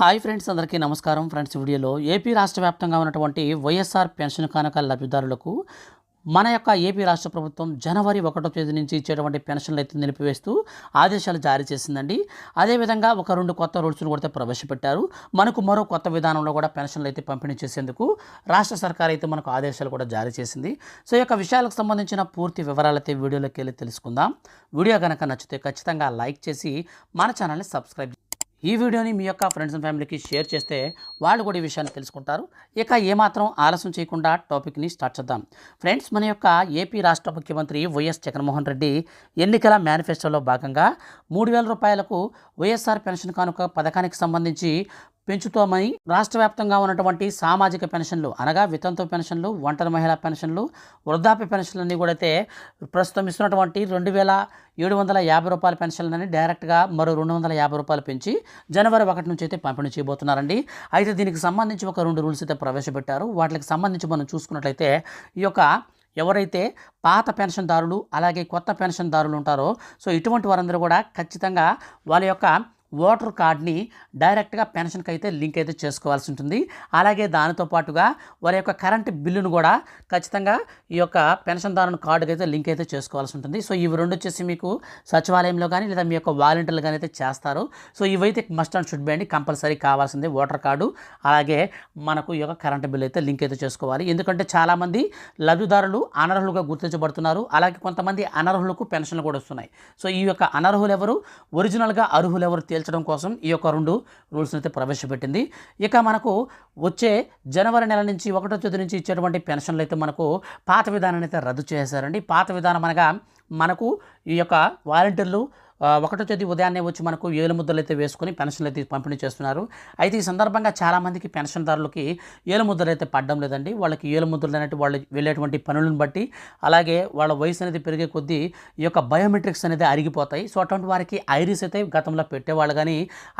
Hi friends అందరికీ నమస్కారం. Friends వీడియోలో ఏపీ రాష్ట్ర వ్యాప్తంగా ఉన్నటువంటి వైఎస్ఆర్ పెన్షన్ కానుక లబ్ధిదారులకు మన యొక్క ఏపీ రాష్ట్ర ప్రభుత్వం జనవరి ఒకటో తేదీ నుంచి ఇచ్చేటువంటి పెన్షన్లు అయితే నిలిపివేస్తూ ఆదేశాలు జారీ చేసిందండి. అదేవిధంగా ఒక రెండు కొత్త రూల్స్ను కూడా ప్రవేశపెట్టారు. మనకు మరో కొత్త విధానంలో కూడా పెన్షన్లు అయితే పంపిణీ చేసేందుకు రాష్ట్ర సర్కార్ అయితే మనకు ఆదేశాలు కూడా జారీ చేసింది. సో ఈ యొక్క విషయాలకు సంబంధించిన పూర్తి వివరాలు అయితే వీడియోలోకి వెళ్ళి తెలుసుకుందాం. వీడియో కనుక నచ్చితే ఖచ్చితంగా లైక్ చేసి మన ఛానల్ని సబ్స్క్రైబ్ ఈ వీడియోని మీ యొక్క ఫ్రెండ్స్ అండ్ ఫ్యామిలీకి షేర్ చేస్తే వాళ్ళు కూడా ఈ విషయాన్ని తెలుసుకుంటారు. ఇక ఏమాత్రం ఆలస్యం చేయకుండా టాపిక్ని స్టార్ట్ చేద్దాం. ఫ్రెండ్స్ మన యొక్క ఏపీ రాష్ట్ర ముఖ్యమంత్రి వైఎస్ జగన్మోహన్ రెడ్డి ఎన్నికల మేనిఫెస్టోలో భాగంగా మూడు వేల రూపాయలకు వైఎస్ఆర్ పెన్షన్ కానుక పథకానికి సంబంధించి పెంచుతామని రాష్ట్ర వ్యాప్తంగా ఉన్నటువంటి సామాజిక పెన్షన్లు అనగా వితంతు పెన్షన్లు ఒంటరి మహిళా పెన్షన్లు వృద్ధాప్య పెన్షన్లన్నీ కూడా అయితే ప్రస్తుతం ఇస్తున్నటువంటి రెండు వేల ఏడు వందల యాభై రూపాయల పెన్షన్లని డైరెక్ట్గా మరో రెండు వందల యాభై రూపాయలు పెంచి జనవరి ఒకటి నుంచి అయితే పంపిణీ చేయబోతున్నారండి. అయితే దీనికి సంబంధించి ఒక రెండు రూల్స్ అయితే ప్రవేశపెట్టారు. వాటికి సంబంధించి మనం చూసుకున్నట్లయితే ఈ యొక్క ఎవరైతే పాత పెన్షన్దారులు అలాగే కొత్త పెన్షన్దారులు ఉంటారో సో ఇటువంటి వారందరూ కూడా ఖచ్చితంగా వాళ్ళ యొక్క ఓటర్ కార్డ్ని డైరెక్ట్గా పెన్షన్కి అయితే లింక్ అయితే చేసుకోవాల్సి ఉంటుంది అలాగే దానితో పాటుగా వారి యొక్క కరెంట్ బిల్లును కూడా ఖచ్చితంగా ఈ యొక్క పెన్షన్దారుని కార్డుకి అయితే లింక్ అయితే చేసుకోవాల్సి ఉంటుంది సో ఇవి రెండు వచ్చేసి మీకు సచివాలయంలో కానీ లేదా మీ యొక్క వాలంటీర్లు కానీ అయితే చేస్తారు. సో ఇవైతే మస్ట్ అండ్ షుడ్ బి అండి. కంపల్సరీ కావాల్సింది ఓటర్ కార్డు. అలాగే మనకు ఈ యొక్క కరెంట్ బిల్ అయితే లింక్ అయితే చేసుకోవాలి. ఎందుకంటే చాలామంది లబ్ధిదారులు అనర్హులుగా గుర్తించబడుతున్నారు. అలాగే కొంతమంది అనర్హులకు పెన్షన్లు కూడా వస్తున్నాయి. సో ఈ యొక్క అనర్హులు ఎవరు ఒరిజినల్గా అర్హులు ఎవరు తేల్చడం కోసం ఈ యొక్క రెండు రూల్స్ని అయితే ప్రవేశపెట్టింది. ఇక మనకు వచ్చే జనవరి నెల నుంచి ఒకటో తేదీ నుంచి ఇచ్చేటువంటి పెన్షన్లు అయితే మనకు పాత విధానాన్ని అయితే రద్దు చేశారండి పాత విధానం అనగా మనకు ఈ యొక్క వాలంటీర్లు ఒకటో తేదీ ఉదయాన్నే వచ్చి మనకు ఏలు ముద్దలు అయితే వేసుకొని పెన్షన్లు అయితే పంపిణీ చేస్తున్నారు. అయితే ఈ సందర్భంగా చాలామందికి పెన్షన్దారులకి ఏలు ముద్దలు అయితే పడడం లేదండి. వాళ్ళకి ఏలు ముద్దలు అనేవి వాళ్ళు వెళ్ళేటువంటి పనులను బట్టి అలాగే వాళ్ళ వయసు అనేది పెరిగే కొద్దీ ఈ యొక్క బయోమెట్రిక్స్ అనేది అరిగిపోతాయి. సో అటువంటి వారికి ఐరిస్ అయితే గతంలో పెట్టేవాళ్ళు. కానీ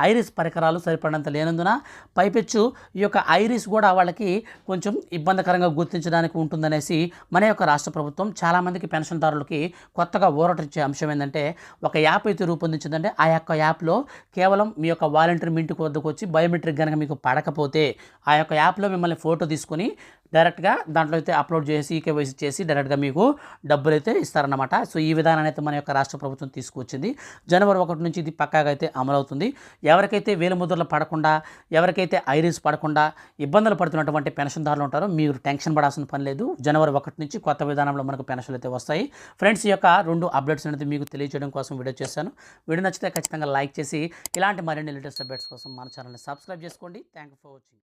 ఐరిస్ పరికరాలు సరిపడినంత లేనందున పైపెచ్చు ఈ యొక్క ఐరిస్ కూడా వాళ్ళకి కొంచెం ఇబ్బందికరంగా గుర్తించడానికి ఉంటుందనేసి మన యొక్క రాష్ట్ర ప్రభుత్వం చాలామందికి పెన్షన్దారులకి కొత్తగా ఊరటిచ్చే అంశం ఏంటంటే ఒక యాప్ అయితే రూపొందించిందంటే ఆ యొక్క యాప్లో కేవలం మీ యొక్క వాలంటీర్ మీ ఇంటికి వద్దకు వచ్చి బయోమెట్రిక్ కనుక మీకు పడకపోతే ఆ యొక్క యాప్లో మిమ్మల్ని ఫోటో తీసుకొని డైరెక్ట్గా దాంట్లో అయితే అప్లోడ్ చేసి ఈకేవైసీ చేసి డైరెక్ట్గా మీకు డబ్బులు అయితే ఇస్తారన్నమాట. సో ఈ విధానాన్ని అయితే మన యొక్క రాష్ట్ర ప్రభుత్వం తీసుకువచ్చింది జనవరి ఒకటి నుంచి ఇది పక్కాగా అయితే అమలవుతుంది. ఎవరికైతే వేలు ముద్రలు పడకుండా ఎవరికైతే ఐరిస్ పడకుండా ఇబ్బందులు పడుతున్నటువంటి పెన్షన్దారులు ఉంటారో మీరు టెన్షన్ పడాల్సిన పని లేదు. జనవరి ఒకటి నుంచి కొత్త విధానంలో మనకు పెన్షన్లు అయితే వస్తాయి. ఫ్రెండ్స్ ఈ యొక్క రెండు అప్డేట్స్ అనేది మీకు తెలియజేయడం కోసం వీడియో చేశాను. వీడియో నచ్చితే ఖచ్చితంగా లైక్ చేసి ఇలాంటి మరిన్ని లేటెస్ట్ అప్డేట్స్ కోసం మన ఛానల్ని సబ్స్క్రైబ్ చేసుకోండి. Thank for watching.